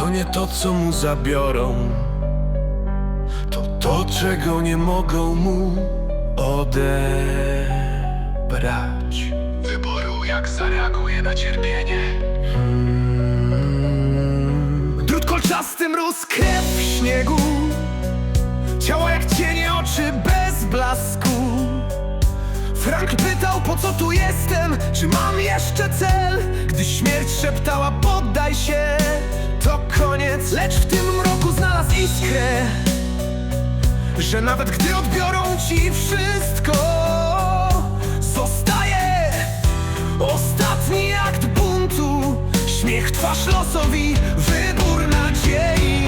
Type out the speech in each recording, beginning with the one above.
to nie to, co mu zabiorą. To to, czego nie mogą mu odebrać. Wyboru jak zareaguje na cierpienie. Drut kolczasty mróz, krew w śniegu. Ciało jak cienie, oczy bez blasku. Frank pytał, po co tu jestem, czy mam jeszcze cel? Gdy śmierć szeptała, poddaj się, koniec. Lecz w tym mroku znalazł iskrę Że nawet gdy odbiorą ci wszystko Zostaje Ostatni akt buntu. Śmiech twarz losowi Wybór nadziei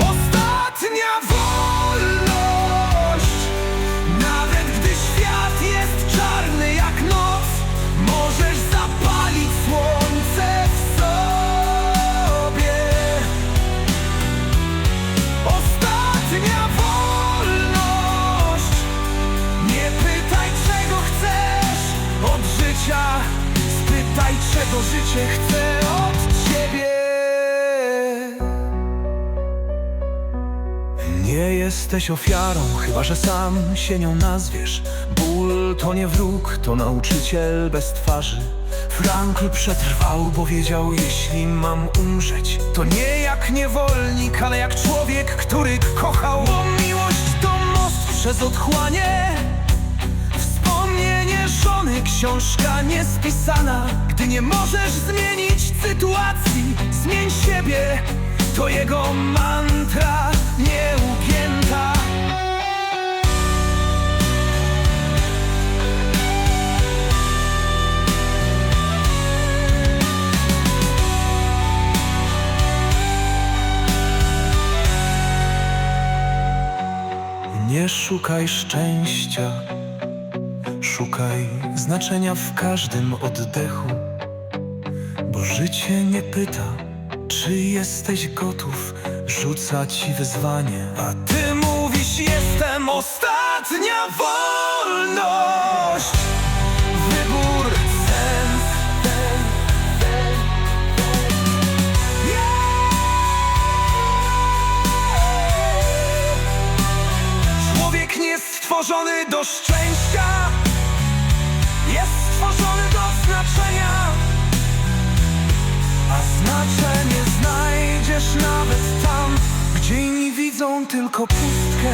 życia Spytaj czego życie chce od ciebie. Nie jesteś ofiarą, chyba że sam się nią nazwiesz. Ból to nie wróg, to nauczyciel bez twarzy. Frankl przetrwał, bo wiedział, jeśli mam umrzeć To nie jak niewolnik, ale jak człowiek, który kochał. Bo miłość to most przez otchłanie Książka niespisana. Gdy nie możesz zmienić sytuacji, zmień siebie. To jego mantra nieugięta. Nie szukaj szczęścia Szukaj znaczenia w każdym oddechu, bo życie nie pyta, czy jesteś gotów, rzuca ci wyzwanie, a ty mówisz, jestem ostatnia wolność. Wybór, ten! Człowiek nie jest stworzony do szczęścia znaczenia. A znaczenie znajdziesz nawet tam Gdzie inni widzą tylko pustkę